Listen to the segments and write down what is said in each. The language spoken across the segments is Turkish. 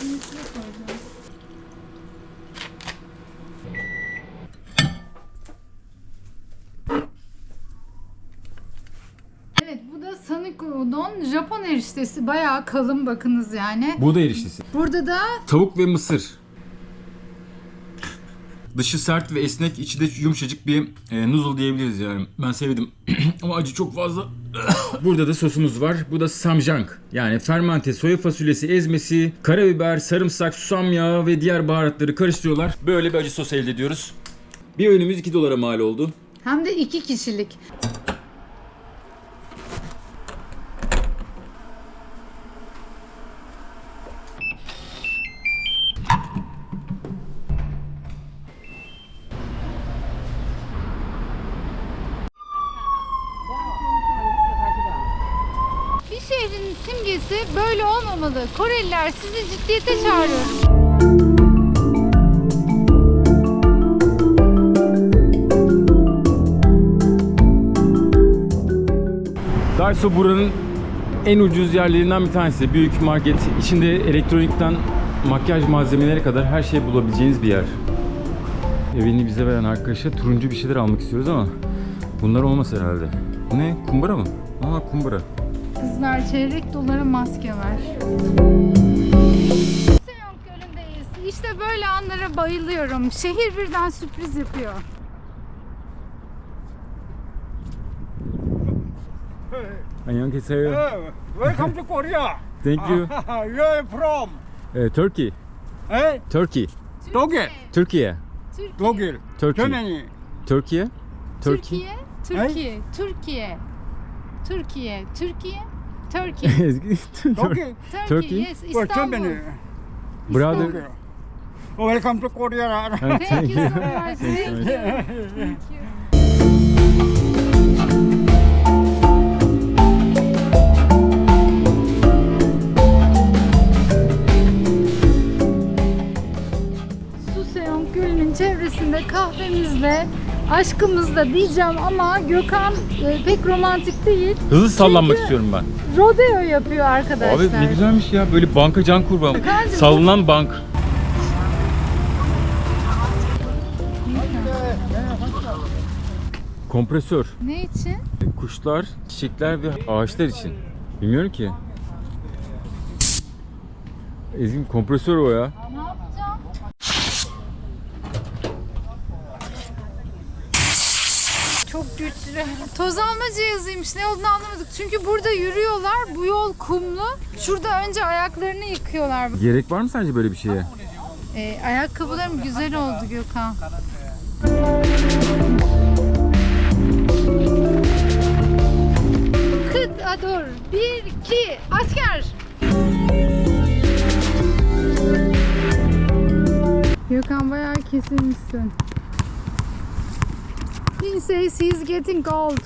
Bunun. Evet bu da sanık udon Japon eriştesi. Bayağı kalın bakınız yani. Buğday eriştesi. Burada da Tavuk ve mısır. Dışı sert ve esnek, içi de yumuşacık bir e, noodle diyebiliriz yani. Ben sevdim. Ama acı çok fazla. Burada da sosumuz var. Bu da samjang. Yani fermente soya fasulyesi ezmesi, karabiber, sarımsak, susam yağı ve diğer baharatları karıştırıyorlar. Böyle bir acı sos elde ediyoruz. Bir öğünümüz 2 dolara mal oldu. hem de iki kişilik. Bir şehrin simgesi böyle olmamalı. Koreliler sizi ciddiyete çağırıyor. Daiso buranın en ucuz yerlerinden bir tanesi. Büyük market. İçinde elektronikten makyaj malzemeleri kadar her şeyi bulabileceğiniz bir yer. Evini bize veren arkadaşa turuncu bir şeyler almak istiyoruz ama bunlar olmaz herhalde. Ne? Kumbara mı? Aa kumbara. Kızlar çeyrek dolara maske ver. Seyon Gölü'ndeyiz. İşte böyle anlara bayılıyorum. Şehir birden sürpriz yapıyor. Annyeonghaseyo. Hey, welcome to Korea. Thank you. Where are you from? Eh, Turkey. Hey, Turkey. Turkey. Türkiye. Turkey. Turkey. Germany. Türkiye. Turkey. Türkiye, Türkiye, Türkiye, Türkiye, Türkiye, Turkey. Turkey. Turkey, Turkey? yes, İstanbul. Germany. Brother. Welcome to Korea. Thank you so much. Thank you. Thank you. Aşkımızla diyeceğim ama Gökhan e, pek romantik değil. Hızlı sallanmak Çünkü- istiyorum ben. Rodeo yapıyor arkadaşlar. Abi ne güzelmiş ya böyle banka can kurban. Kancım, Sallanan bank. Kompresör. Ne için? Kuşlar, çiçekler ve ağaçlar için. Bilmiyorum ki. Ezgi kompresör o ya. Ne yapacağım? Çok güçlü. Toz alma cihazıymış. Ne olduğunu anlamadık. Çünkü burada yürüyorlar. Bu yol kumlu. Şurada önce ayaklarını yıkıyorlar. Gerek var mı sence böyle bir şeye? Ee, ayakkabılarım güzel oldu Gökhan. Kıt adur. Bir, iki, asker. Gökhan bayağı kesilmişsin. He says he's getting old.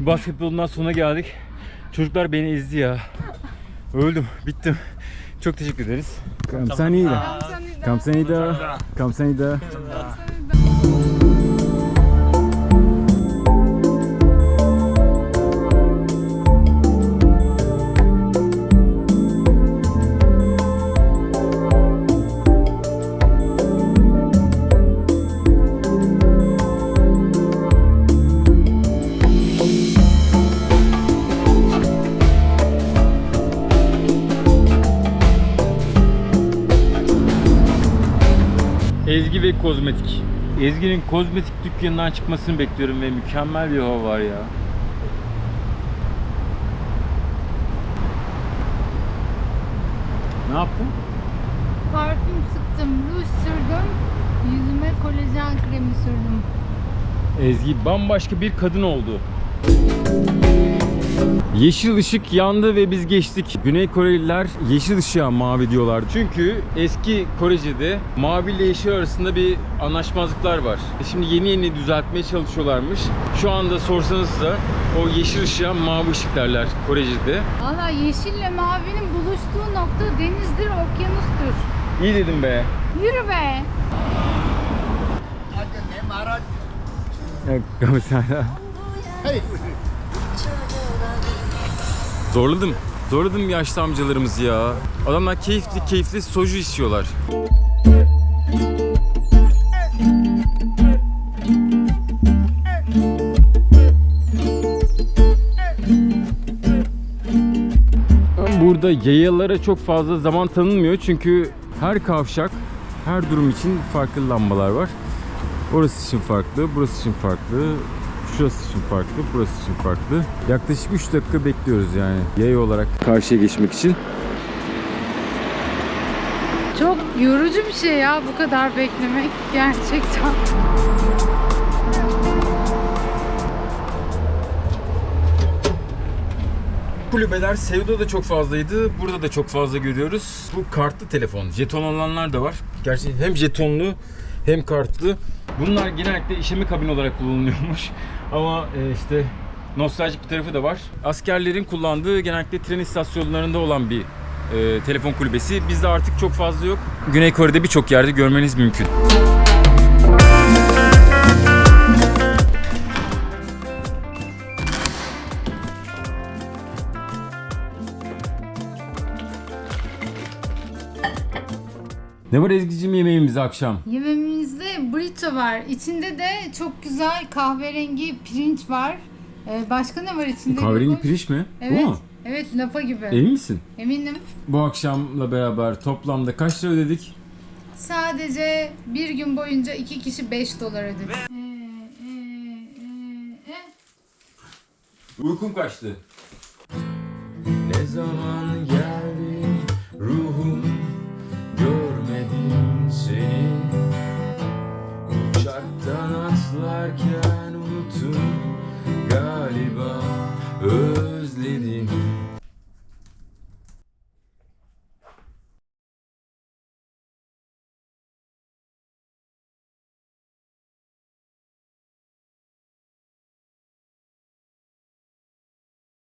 Basketbolundan sona geldik. Çocuklar beni ezdi ya. Öldüm, bittim. Çok teşekkür ederiz. Kamsanida. Kamsanida. Kamsanida. Ezgi ve kozmetik. Ezgi'nin kozmetik dükkanından çıkmasını bekliyorum ve mükemmel bir hava var ya. Ne yaptın? Parfüm sıktım, ruj sürdüm, yüzüme kolajen kremi sürdüm. Ezgi bambaşka bir kadın oldu. Yeşil ışık yandı ve biz geçtik. Güney Koreliler yeşil ışığa mavi diyorlar. Çünkü eski Korece'de mavi ile yeşil arasında bir anlaşmazlıklar var. Şimdi yeni yeni düzeltmeye çalışıyorlarmış. Şu anda sorsanız da o yeşil ışığa mavi ışık derler Korece'de. Valla yeşille mavinin buluştuğu nokta denizdir, okyanustur. İyi dedim be. Yürü be! Ya, Kamera. Zorladım. Zorladım yaşlı amcalarımızı ya. Adamlar keyifli keyifli soju içiyorlar. Burada yayalara çok fazla zaman tanınmıyor çünkü her kavşak her durum için farklı lambalar var. Orası için farklı, burası için farklı şurası için farklı, burası için farklı. Yaklaşık 3 dakika bekliyoruz yani yaya olarak karşıya geçmek için. Çok yorucu bir şey ya bu kadar beklemek gerçekten. Kulübeler Sevda da çok fazlaydı. Burada da çok fazla görüyoruz. Bu kartlı telefon. Jeton olanlar da var. Gerçi hem jetonlu hem kartlı. Bunlar genellikle işeme kabin olarak kullanılıyormuş. Ama e, işte nostaljik bir tarafı da var. Askerlerin kullandığı genellikle tren istasyonlarında olan bir e, telefon kulübesi. Bizde artık çok fazla yok. Güney Kore'de birçok yerde görmeniz mümkün. Ne var Ezgi'cim yemeğimizde akşam? Yemeğimizde burrito var. İçinde de çok güzel kahverengi pirinç var. Ee, başka ne var içinde? Kahverengi pirinç mi? Evet. Bu mu? Evet lapa gibi. Emin misin? Eminim. Bu akşamla beraber toplamda kaç lira ödedik? Sadece bir gün boyunca iki kişi 5 dolar ödedi. Ee, e, e, e. Uykum kaçtı. Ne zaman geldin